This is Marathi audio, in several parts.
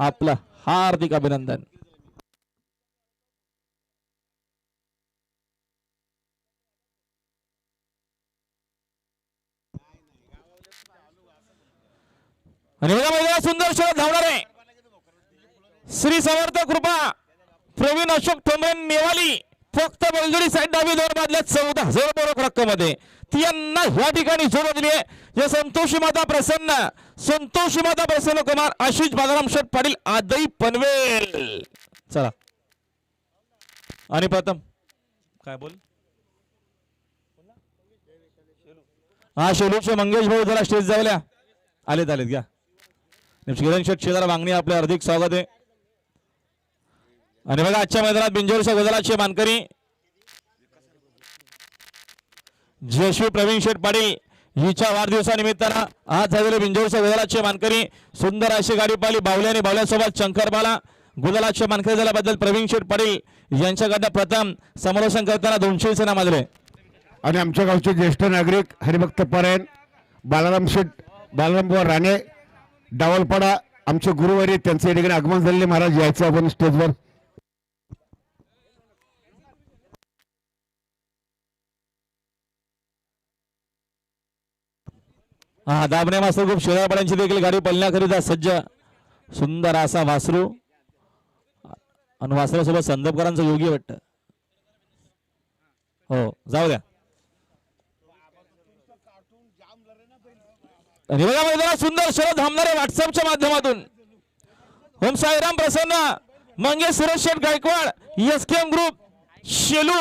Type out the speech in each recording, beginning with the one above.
आपलं हार्दिक अभिनंदन. आणि बघा सुंदर शोध धावणार. आहे श्री समर्थ कृपा प्रवीण अशोक ठोंबरे नेवाली फक्त बेलजोडी साईड डावी दोन बादल्या चौदा हजार रक्कममध्ये. ती यांना ह्या ठिकाणी जोड दिली आहे. जे संतोषी माता प्रसन्न संतोषी माता प्रसन्न कुमार आशिष बाजाराम शेठ पाटील आदई पनवेल. चला. आणि प्रथम. काय बोल? हा शेलूचे मंगेश भाऊ जरा स्टेज जावल्या आलेत आलेत घ्या. किरण शेठ शेजारा मागणी आपले हार्दिक स्वागत आहे. आणि बघा आजच्या मैदानात बिंजोरच्या गजालाचे मानकरी. जयश्री प्रवीण शेठ पाटील हिच्या वाढदिवसानिमित्तानं आज झालेले बिंजोरच्या गजालाचे मानकरी. सुंदर अशी गाडी पाहिली बावल्या आणि बावल्यासोबत शंकरबाला गुलालाचे मानकरी झाल्याबद्दल प्रवीण शेठ पाटील यांच्याकडनं प्रथम समालोचन करताना दोनशे सेना माजले. आणि आमच्या गावचे ज्येष्ठ नागरिक हरिभक्त परायण बालाराम शेठ बालारामबुवा राणे डावलपाडा आमचे गुरुवारी त्यांचे ठिकाणी आगमन झालेले. महाराज यायचं आपण स्टेजवर. हा दाबणे मास्तर खूप शेळ्यापाड्यांची देखील गाडी पळण्याकरिता सज्ज. सुंदर असा वासरू. आणि वासरासोबत संदपकरांचं योगी वाटत. हो जाऊ द्या. आणि बघा मैदानात सुंदर शोध थांबणारे व्हॉट्सअपच्या माध्यमातून. होम साईराम प्रसन्न Mangesh Suresh Sheth Gaikwad S K M group Shelu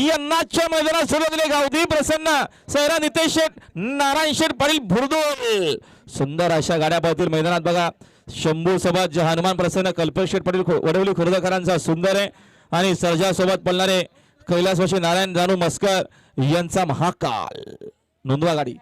यांनाच्या मैदानात सुरुवात दिले गावदी प्रसन्न. सैरा नितेश शेठ नारायण शेठ पाटील भुरदोल सुंदर अशा गाड्या पाहतील मैदानात बघा. शंभू सोबत हनुमान प्रसन्न कल्पेश शेठ पाटील वडवली खुर्दकरांचा सुंदर आहे. आणि सर्जासोबत पडणारे पळणारे कैलासवाशी नारायण जानू मस्कर यांचा महाकाल. नोंदवा गाडी.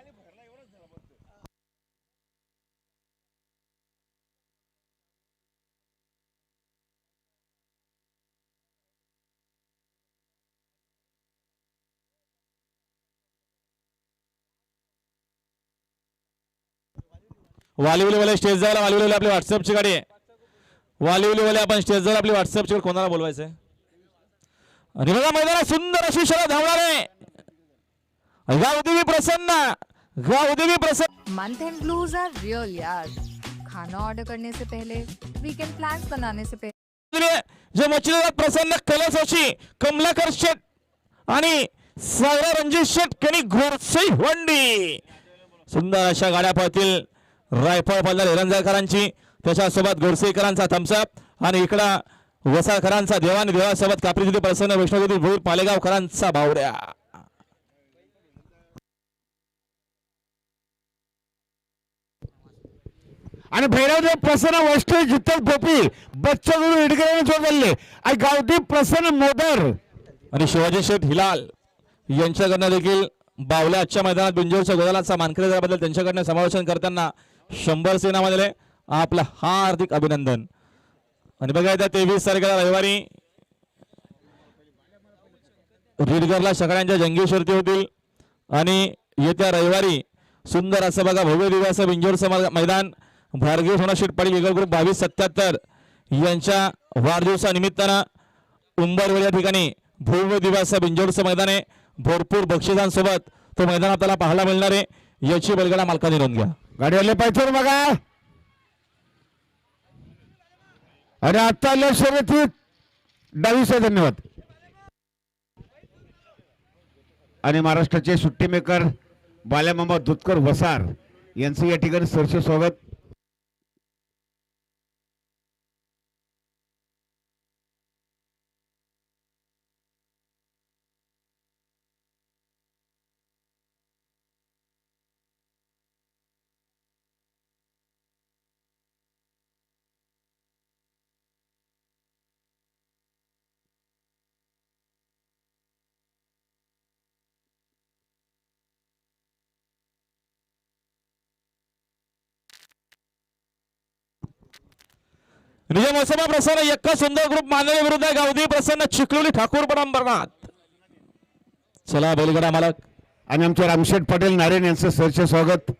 वालिवलीवाले स्टेज जायला वालिवलीवाले आपली व्हॉट्सअपची गाडी आहे. वालिवलीवाले आपण स्टेज जायला आपली व्हॉट्सअपची गाडी कोणाला बोलवायचं आहे? आणि बघा मैदानात सुंदर अशी शरद धावणार आहे. गावदेवी प्रसन्न. गावदेवी प्रसन्न. Month end blues are real यार खाना ऑर्डर करने से पहले वीकेंड प्लान्स बनाने से पहले. जे मच्छीदार प्रसन्न कैलासवाशी कमलाकर शेठ आणि सायरा रणजित शेठ कणी घोरसई वंडी सुंदर अशा गाड्या पळतील. रायफळ पडणार हिरंजकरांची त्याच्यासोबत गोरसेकरांचा थम्सअप आणि इकडं वसाळकरांचा देवानी देवासोबत कापरी प्रसन्न वैष्णवदेवी भूर पालेगावकरांचा बावड्या. आणि भैरवदेव प्रसन्न वैष्णव जितल पोपी बच्चा गुरु इडगराने जोड झाले आणि प्रसन्न मोदर. आणि शिवाजी शेठ हिलाल यांच्याकडनं देखील बावल्या आजच्या मैदानात बिंजोरच्या गोदालाचा मानकरी त्यांच्याकडनं समालोचन करताना शंभर सेनामध्ये आपलं हार्दिक अभिनंदन. आणि बघा येत्या तेवीस तारखेला रविवारी रीडगरला सगळ्यांच्या जंगी शर्ती होतील. आणि येत्या रविवारी सुंदर असं बघा भव्य दिव्य बिंजोर समाज मैदान. भार्गव सोनाशेठ पाटील इगल ग्रुप बावीस सत्याहत्तर. यांच्या वाढदिवसानिमित्तानं उंबरवेळ या ठिकाणी भव्य दिव्य बिंजोरचं मैदान आहे. भरपूर बक्षिसांसोबत तो मैदान आपल्याला पाहायला मिळणार आहे. याची बलगडा मालकाने नोंद घ्या. गाडीवाले पाहिजे बघा. आणि आत्ता आल्या शर्यतीत डावीस आहे धन्यवाद. आणि महाराष्ट्राचे सुट्टीमेकर बाल्यामामा दुधकर वसार यांचं या ठिकाणी सरसे स्वागत. निजाम मोसमा प्रसन्न यक्का सुंदर ग्रुप मानवी विरुद्ध गावदी प्रसन्न चिखलोली ठाकूर परंबरनाथ चला बैलगाडा मालक. आणि आमचे रामशेठ पटेल नारायण यांचं सरचे स्वागत.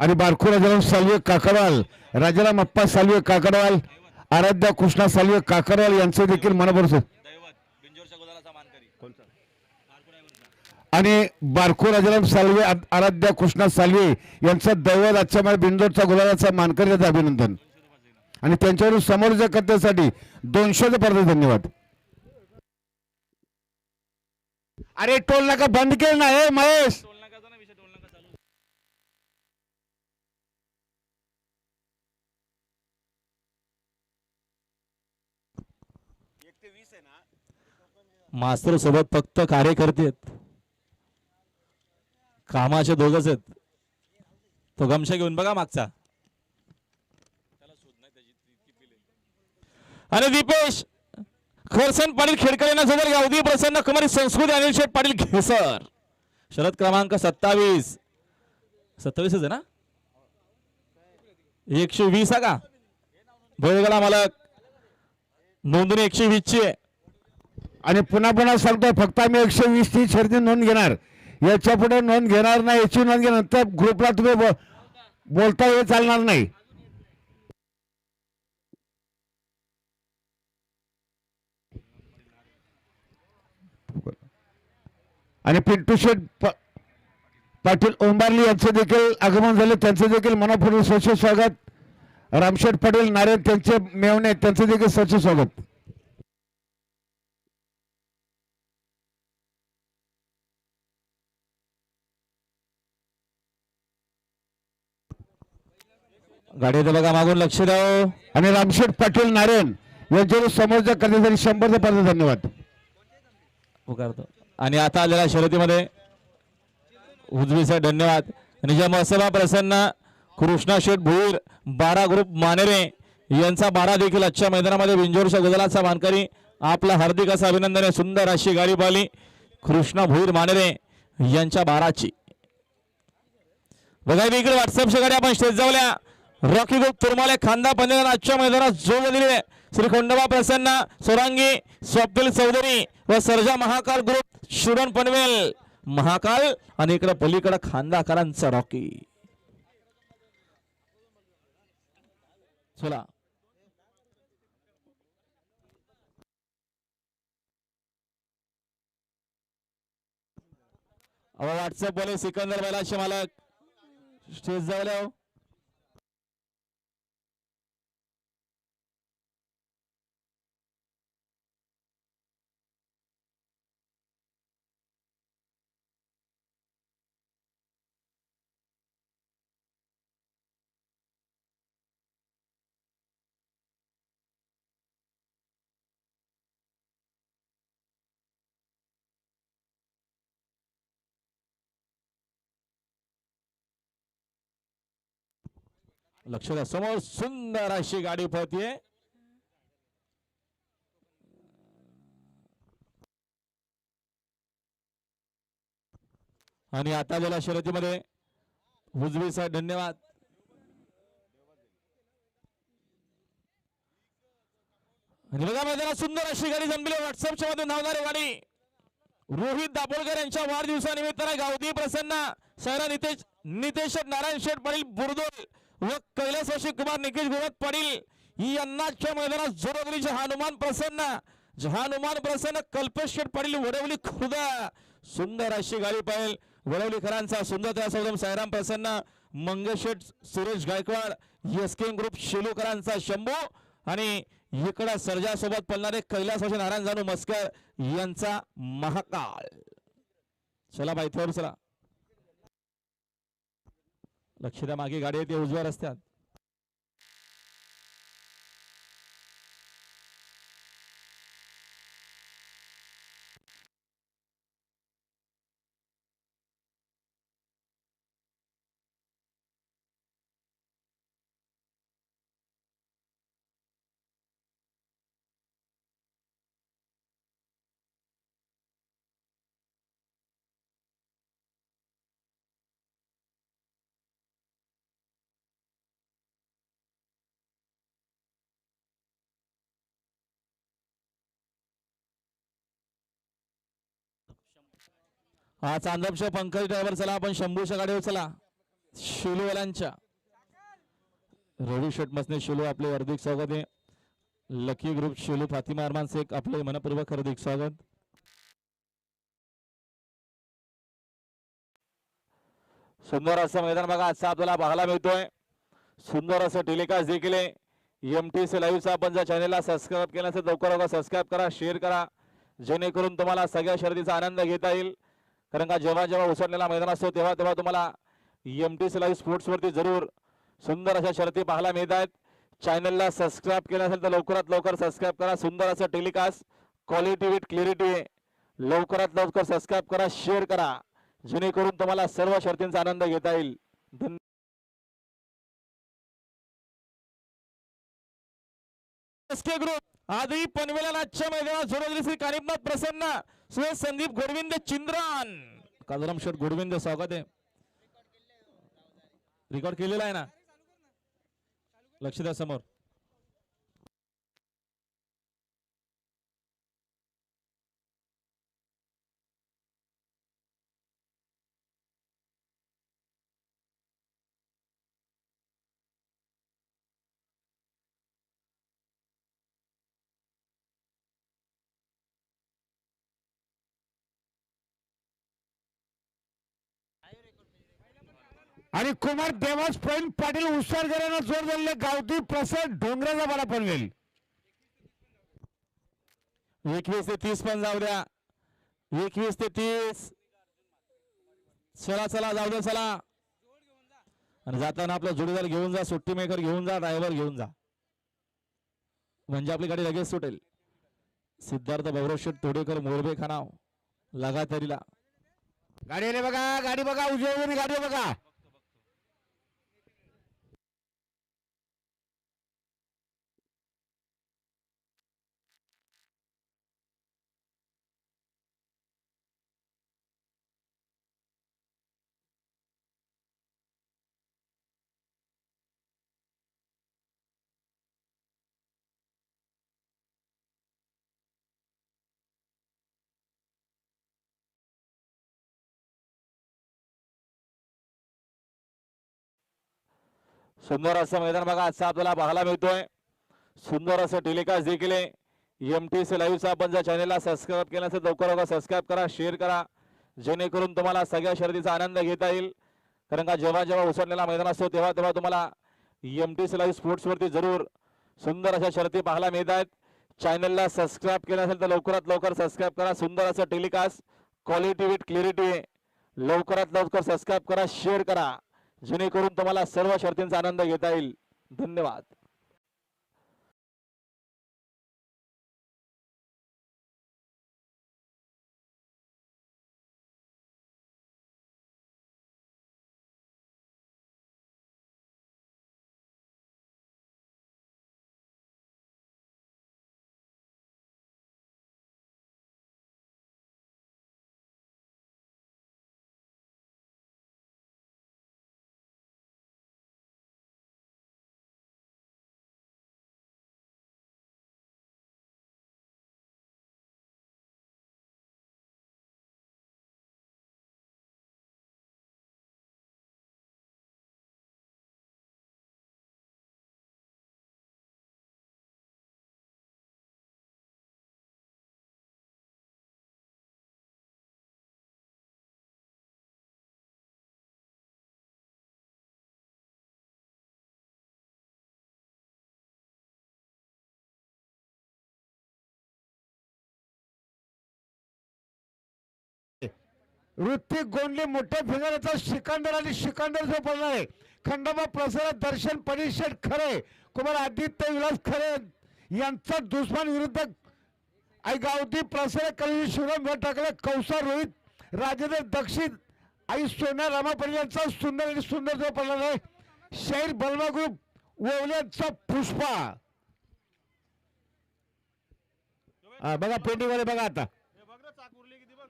आणि बारखुरा राजाराम सालवे काकडवाल राजाराम अप्पा सालवे काकडवाल आराध्या कृष्णा सालवे काकडवाल यांचे देखील मनभर आणि बारखू राजाराम सालवे आराध्या कृष्णा सालवे यांचा दैवत आजच्या मला बिंदोरचा गुलाबाचा मानकर याचं अभिनंदन. आणि त्यांच्यावरून समोरच्या कथेसाठी दोनशे पर्यंत धन्यवाद. अरे टोल नाका बंद केलं ना हे महेश! मास्तर सोबत फक्त कार्यकर्ते आहेत. कामाचे दोघच आहेत. तो गमशा घेऊन बघा मागचा. आणि दीपेश खरसन पाटील खेडकर यांना सोबत गावदी प्रसन्न कुमारी संस्कृती अनिल शेठ पाटील घेसर. शरद क्रमांक सत्तावीस. सत्तावीसच आहे ना? एकशे वीस आहे का? भोगला मालक. नोंदणी एकशे वीसची आहे. आणि पुन्हा पुन्हा सांगतोय फक्त आम्ही एकशे वीस ची शर्दी नोंद घेणार. याच्यापुढे नोंद घेणार नाही याची नोंद घेणार. तर ग्रुपला तुम्ही बो- बोलता हे चालणार नाही. आणि पिंटू शेठ प- पाटील ओंबारली यांचं देखील आगमन झाले. त्यांचं देखील मनापूर्वक स्वच्छ स्वागत. रामशेठ पाटील नारायण त्यांचे मेवणे त्यांचं देखील स्वच्छ स्वागत. गाडी येते बघा मागून लक्ष द्या हो. आणि रामशेठ पाटील नारायण यांच्यावर समोरच्या करण्यासाठी शंभर पर्यंत धन्यवाद. उकारतो आणि आता आलेल्या शर्यतीमध्ये उजवीचा धन्यवाद. आणि ज्या महसभा प्रसन्न कृष्णा शेठ भुईर बारा ग्रुप मानेरे यांचा बारा देखील आजच्या मैदानामध्ये बिंजोरच्या गुजरातचा मानकरी. आपला हार्दिक असं अभिनंदन आहे. सुंदर अशी गाडी पाहिली. कृष्णा भुईर मानेरे यांच्या बाराची. बघा इकडे व्हॉट्सअपच्या गाडी आपण स्टेज जाऊया रॉकी ग्रुप तुरमाले खांदा पंजाब आजच्या मैदानात जोड दिली श्री खंडोबा प्रसन्न सोरांगी स्वप्नील चौधरी व सर्जा महाकाल ग्रुप शिवण पनवेल महाकाल आणि इकडे पलीकडे खांदाकारांचा रॉकी चला अहो व्हॉट्सअप बोले सिकंदर बैलाचे मालक स्टेज जावल्या हो लक्ष द्या समोर सुंदर अशी गाडी पळतीये. आणि आता गेल्या शर्यतीमध्ये. उजवी साहेब धन्यवाद. आणि बघा मैदानात सुंदर अशी गाडी जमली व्हॉट्सअपच्या मध्ये धावणारी गाडी. रोहित दाभोळकर यांच्या वाढदिवसानिमित्ताने गावदी प्रसन्न. शहरा नितेश नितेश नारायण शेठ पाटील बुरदोल. व कैलास कुमार निकेश गोवत पाटील यांनाच्या मैदानात जोडवलीचे हनुमान प्रसन्न हनुमान प्रसन्न कल्पेश शेठ पाटील वडवली खुर्द सुंदर अशी गाडी पाहिल. वडवलीकरांचा सुंदर त्या सायराम प्रसन्न मंगेशेठ सुरेश गायकवाड एस ग्रुप शेलूकरांचा शंभू आणि इकडं सर्जासोबत पळणारे नारायण जानू मस्कर यांचा महाकाळ चला बाई थोड चला लक्ष द्या मागे गाडी येते उजव्या रस्त्यात. हा चांदपच्या पंकज ड्रायव्हर चला आपण शंभूच्या गाडीवर चला. शेलूवाल्यांच्या. रवी शटमसने शेलू आपले हार्दिक स्वागत आहे. लकी ग्रुप शेलू फातिमा अरमान शेख आपले मनपूर्वक हार्दिक स्वागत. सुंदर असं मैदान बघा आजचा आपल्याला पाहायला मिळतोय. सुंदर असं टेलिकास्ट देखील एम टी सी लाईव्हचा आपण जर चॅनेलला सबस्क्राईब केलं असेल लवकर लवकर सबस्क्राईब करा शेअर करा. जेणेकरून तुम्हाला सगळ्या शर्दीचा आनंद घेता येईल. कारण का जेव्हा जेव्हा उसळलेला मैदान असतो तेव्हा तेव्हा तुम्हाला एम टी सी लाईव्ह स्पोर्ट्सवरती जरूर सुंदर अशा शर्ती पाहायला मिळत आहेत चॅनलला सबस्क्राईब केलं असेल तर लवकरात लवकर सबस्क्राईब करा. सुंदर असं टेलिकास्ट क्वालिटी विथ क्लिअरिटी लवकरात लवकर सबस्क्राईब करा शेअर करा. जेणेकरून तुम्हाला सर्व शर्तींचा आनंद घेता येईल. धन्यवाद ग्रुप आजही पनवेला नाथच्या मैदानात झोडवली श्री कानिपनाथ प्रसन्न. सुरेश संदीप गोडविंद चिंद्रान. काजराम शेठ गोडविंद स्वागत आहे. रेकॉर्ड केलेला आहे ना? लक्ष द्या समोर. आणि कुमार देवास प्रवीण पाटील उसारकरांना जोर दिलेले गावठी प्रसाद डोंगराचा बरा पडलेल एकवीस ते तीस पण जाऊ द्या. एकवीस ते तीस. चला चला जाऊ द्या चला. आणि जाताना आपला जोडीदार घेऊन जा सुट्टी मेकर घेऊन जा ड्रायव्हर घेऊन जा. म्हणजे आपली गाडी लगेच सुटेल. सिद्धार्थ भैरव शेठ तोडेकर मोरबे खानाव लगातारीला. गाडी आली बघा गाडी बघा उजव्या गाडी बघा. सुंदर असं मैदान बघा. आजचा आपल्याला पाहायला मिळतोय. सुंदर असं टेलिकास्ट देखील आहे. एम टी सी लाईव्हचा आपण जर चॅनेलला सबस्क्राईब केलं असेल लवकर लवकर सबस्क्राईब करा शेअर करा. जेणेकरून तुम्हाला सगळ्या शर्यतीचा आनंद घेता येईल. कारण का जेव्हा जेव्हा उसळलेला मैदान असतो तेव्हा तेव्हा तुम्हाला एम टी सी लाईव्ह स्पोर्ट्सवरती जरूर सुंदर अशा शर्ती पाहायला मिळत आहेत चॅनलला सबस्क्राईब केलं असेल तर लवकरात लवकर सबस्क्राईब करा. सुंदर असं टेलिकास्ट क्वालिटी विथ क्लिअरिटी लवकरात लवकर सबस्क्राईब करा शेअर करा. जेणेकरून तुम्हाला सर्व शर्तींचा आनंद घेता येईल. धन्यवाद. ऋतिक गोंडले मोठ्या फिगरचा सिकंदर आणि सिकंदर जो पडणार आहे. खंडोबा प्रसाद दर्शन परिषद खरे कुमार आदित्य विलास खरे यांचा दुश्मन विरुद्ध आई गावठी प्रसाद कली शिवराम टाकले कौसा रोहित राजेंद्र दक्षिण आई सोन्या रामा पाटील यांचा सुंदर आणि सुंदर जो पडणार आहे. शहीर बलमा ग्रुप ओवल्यांचा पुष्पा. बघा पेंटिंगवाले बघा आता.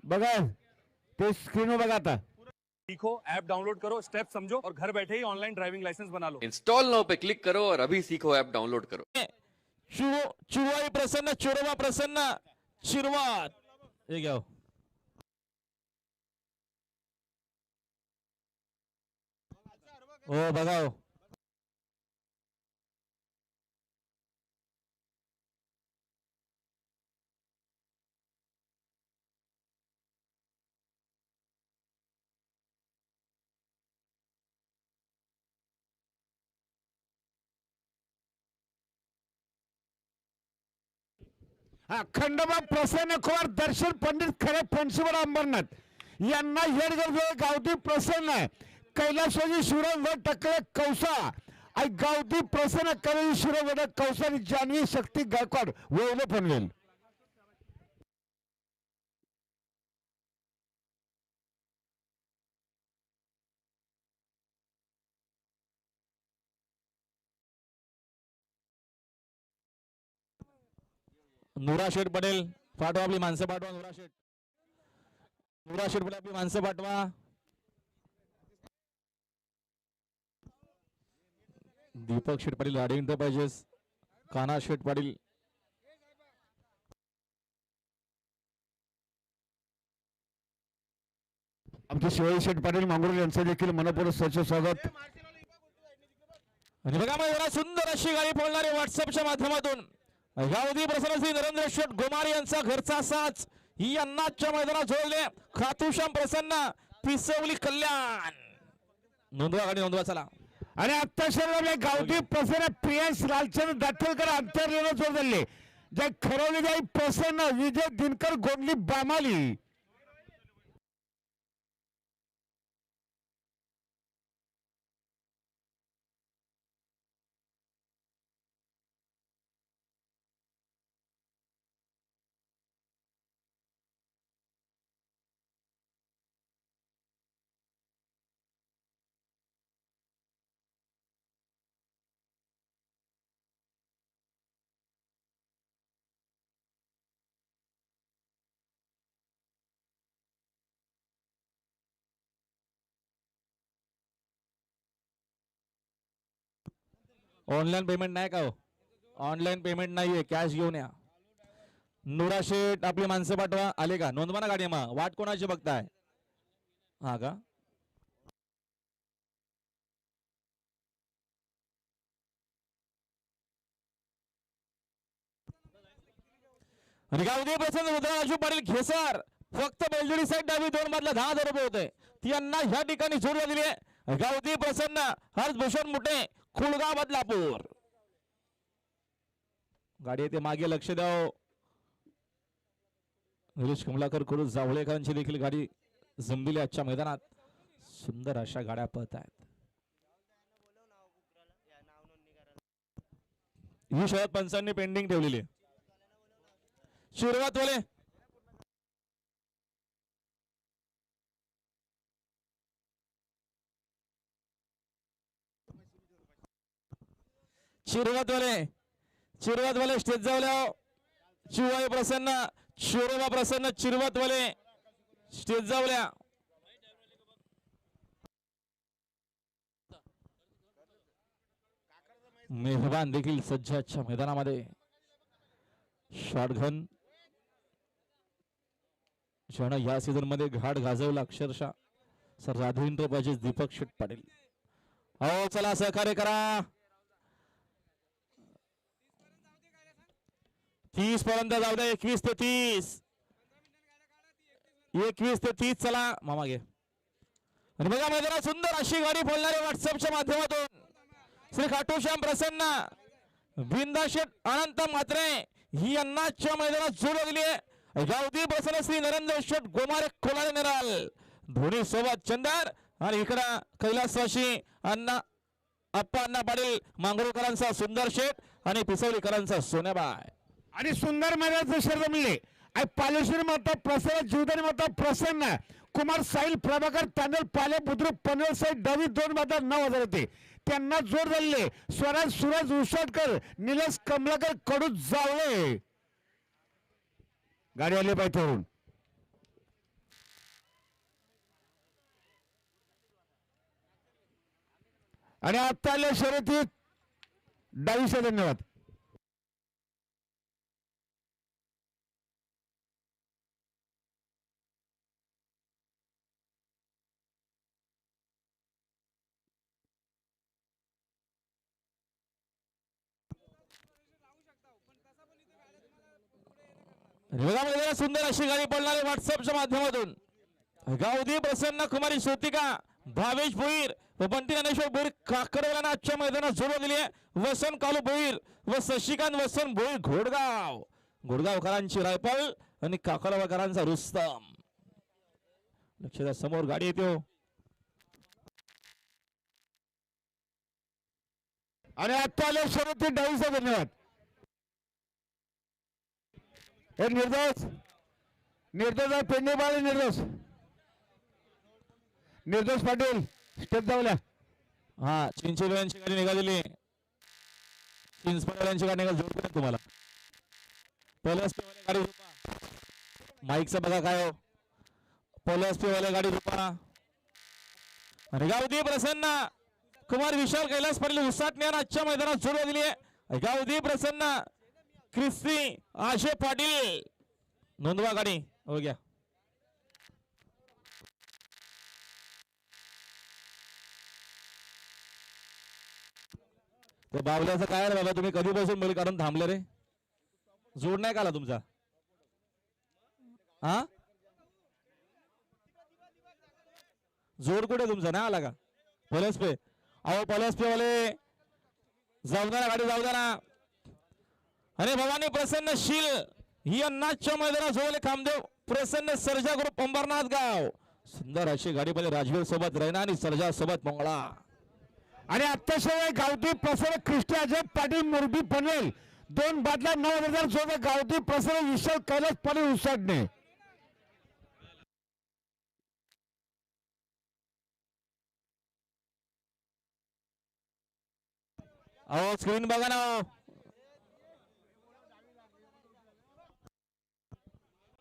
बघा. ते स्क्रीन में आता सीखो ऐप डाउनलोड करो स्टेप समझो और घर बैठे ही ऑनलाइन ड्राइविंग लाइसेंस बना लो। इंस्टॉल नाउ पे क्लिक करो और अभी सीखो ऐप डाउनलोड करो। चुवा प्रसन्न चुरवा प्रसन्न शुरुआत ये क्या हो. ओ बघा हा खंडोबा प्रसन्न कुमार दर्शन पंडित खरे फणसीवर अंबरनाथ. यांना हेडगड गावठी प्रसन्न कैलासवाजी शिवराम व टकळे कौसा. आणि गावठी प्रसन्न कवी शिवराम व कौसा आणि जान्हवी शक्ती गायकवाड. वळवलं पनवेल. नुरा शेठ पटेल पाठवा आपली माणसं पाठवा नुरा शेठ. नुरा शेठ पटेल आपली माणसं पाठवा. दीपक शेठ पाटील राडे एंटरप्राइजेस काना शेठ पाटील. आमचे शिवाजी शेठ पाटील मांगुर यांचं देखील मनपूर्वक स्वच्छ स्वागत. आणि बघा जरा सुंदर अशी गाडी पळणारे व्हॉट्सअपच्या माध्यमातून. गावदी प्रसन्न श्री नरेंद्र शेठ गोमार यांचा घरचा साच ही अन्नाच्या मैदानात जोडले खातुश्याम प्रसन्न पिसवली कल्याण. नोंदवा गाडी नोंदवा चला. आणि आत्ता शरीराला गावठी प्रसन्न प्रियांश लालचंद दाखलकर अंतरलेलं जोड जे खरवली जाई प्रसन्न विजय दिनकर गोंडली बामाली. ऑनलाईन पेमेंट नाही का हो? ऑनलाईन पेमेंट नाहीये कॅश घेऊन या. नुरा शेठ आपली माणसं पाठवा. आले का? नोंदवा ना गाडी मग वाट कोणाची बघताय? हा का? आणि गावदेव प्रसन्न रुद्रा राजू पाटील खेसार. फक्त बेलजुडी साईड डावी दोन मधला दहा हजार रुपये होते त्यांना ह्या ठिकाणी जोड दिली आहे. प्रसन्न प्रसन्न. हर्षभूषण मुठे खुलगाव बदलापूर. गाडी येते मागे लक्ष द्याव. निलेश कमलाकर कडू जावळेकरांची देखील गाडी जमलेली आजच्या मैदानात. सुंदर अशा गाड्या पळत आहेत. ही शरद पंचांनी पेंडिंग ठेवलेली आहे. सुरुवात वाले चिरवत वाले चिरवत वाले स्टेज जावल्या. शिवाय प्रसन्न शिरोबा प्रसन्न चिरवत वाले स्टेज जावल्या. मेहरबान देखील सज्जाच्या मैदानामध्ये. शॉटघन ज्यानं या सीझनमध्ये घाट गाजवला अक्षरशः. सर राधवेंद्र पाहिजे दीपक शेट पाटील. हो चला सहकार्य करा. तीस पर्यंत जाऊ द्या एकवीस ते तीस. एकवीस ते तीस चला. मामा घे आणि बघा मैदानात सुंदर अशी गाडी बोलणारे व्हॉट्सअपच्या माध्यमातून श्री खाटूश्याम प्रसन्न बिंदाशेट अनंत मात्रे ही अन्नाच्या मैदानात जोड दिली आहे. गावदी प्रसन्न श्री नरेंद्र शेठ गोमारे कोलारे निराल. धोनी सोबत चंदर आणि इकडं कैलासवाशी अण्णा अप्पा अण्णा पाटील मांगरूकरांचा सुंदर शेठ आणि पिसवलीकरांचा सोन्याबाय. आणि सुंदर महाराज जसे रमले आणि पालेश्वरी माता प्रसन्न जीवदानी माता प्रसन्न. कुमार साहिल प्रभाकर तांदळ पाले बुद्रुक पनवेल साहेब दवी दोन माता नऊ हजार होते. त्यांना जोर धरले स्वराज सुरज उसाटकर निलेश कमलाकर कडू जावळे. गाडी आली पाहिजे वरून आणि आता आल्या शर्यतीत. डावीशा धन्यवाद. रेगामध्ये सुंदर अशी गाडी पडणारी व्हॉट्सअपच्या माध्यमातून. गावदी प्रसन्न कुमारी श्रुतिका भावेश भोईर व बंटी ज्ञानेश्वर भोईर काकरवाल्यानं आजच्या मैदानात जोड दिली आहे. वसंत कालू भोईर व शशिकांत वसंत भोईर घोडगाव. घोडगावकरांची रायफल आणि काकडवाकरांचा रुस्तम. लक्ष द्या समोर गाडी येते हो. आणि आत्ता आले शरद डावीचा धन्यवाद. हे निर्दोष. निर्दोष आहे, पेंडे बाळ निर्दोष. निर्दोष पाटील स्टेप जाऊल्या हा चिंचोली गाडी निघालेली. चिंचपडवाल्यांची गाडी निघाल जोडतो तुम्हाला. पलस पेवाल्या गाडी रुपा माईकचा बघा काय हो. पलस गाडी रुपा आणि गावदी प्रसन्न. कुमार विशाल कैलास पाटील उसाटणे आणि आजच्या मैदानात सुरू दिली आहे गावदी प्रसन्न. क्रिस्ती आशे पाटील. नोंदवा गाडी. हो घ्या. तर बावल्याचं काय रे बाबा तुम्ही कधीपासून बोल काढून थांबले रे? जोड नाही का आला तुमचा? हा? जोड कुठे तुमचा? नाही आला का? पलस पे अहो पलस पे वाले जाऊ द्या ना गाडी जाऊ द्या ना. अरे भवानी प्रसन्न शील. ही अन्नाच्या मैदानात जोडले कामदेव प्रसन्न सर्जा ग्रुप अंबरनाथ गाव. सुंदर अशी गाडी पहिले राजवीर सोबत रैना आणि सर्जा सोबत मंगळा. आणि आत्ताशिवाय गावठी प्रसन्न कृष्ण अजय पाटील मुरबी पनवेल. दोन बादल्या नऊ हजार चौदा गावठी प्रसन्न विशाल कैलास पाटील उसाडणे अहो स्क्रीन बघा ना.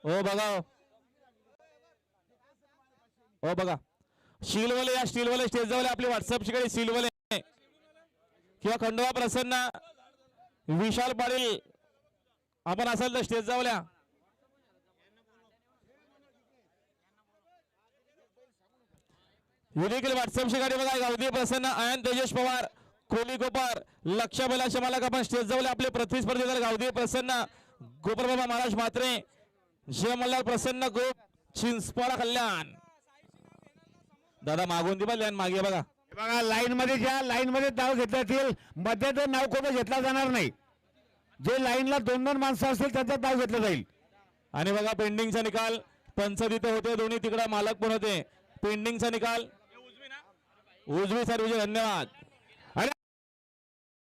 हो. बघा हो. हो बघा शिलवले या स्टीलवले स्टेज जवळ आपले व्हॉट्सअप शिकडे शिलवले किंवा खंडोबा प्रसन्न विशाल पाटील आपण असाल तर स्टेज जाऊल्या देखील व्हॉट्सअपची गाडी बघा गावदी प्रसन्न आयन तेजेश पवार कोली गोपार लक्ष बैलाचे मालक आपण स्टेज जवळ आपले प्रतिस्पर्धी गावदी प्रसन्न गोपालबाबा महाराज म्हात्रे मल्हार प्रसन्न ग्रुप चिंचपाडा कल्याण. दादा मागून दे बा मागे बघा. बघा लाईन मध्ये ज्या लाईन मध्ये नाव घेतलं येईल मध्याचं नाव कोणतं घेतला जाणार नाही. जे लाईनला दोन दोन माणसं असतील त्यांचं नाव घेतलं जाईल. आणि बघा पेंडिंगचा निकाल. पंच तिथे होते दोन्ही तिकडे मालक पण होते. पेंडिंगचा निकाल. उजवी सर्विस धन्यवाद.